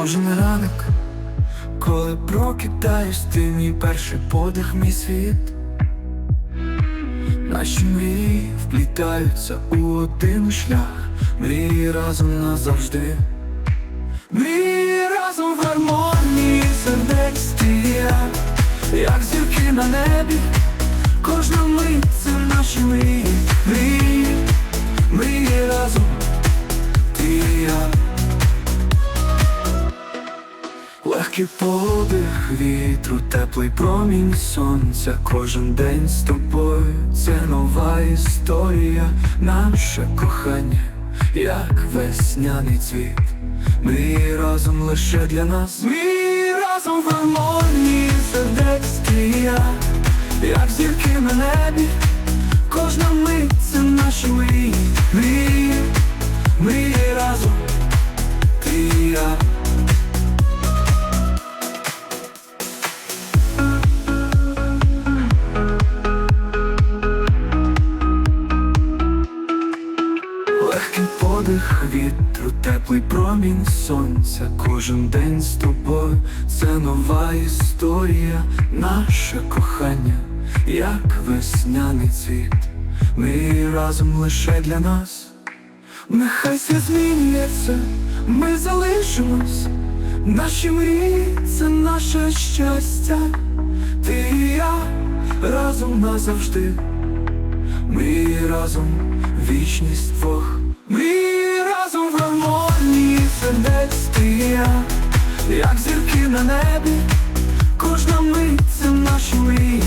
Кожен ранок, коли прокидаєш, ти мій перший подих, мій світ. Наші мрії вплітаються у один шлях, мрії разом назавжди. Мрії разом в гармонії сердець як зірки на небі, кожна мить це наші мрії, мрії Легкий подих вітру, теплий промінь сонця, кожен день з тобою це нова історія, наше кохання, як весняний цвіт. Мрії разом лише для нас. Мрії разом в гармонії сердець і я, як зірки на небі, кожна мить це наші мрії, Легкий подих вітру, теплий промінь сонця, кожен день з тобою це нова історія, наше кохання, як весняний цвіт. Ми разом лише для нас. Нехай світ змінюється, ми залишимось, наші мрії це наше щастя, ти і я разом назавжди. Ми разом вічність двох Як зірки на небі Кожна мить це Мрії, мрії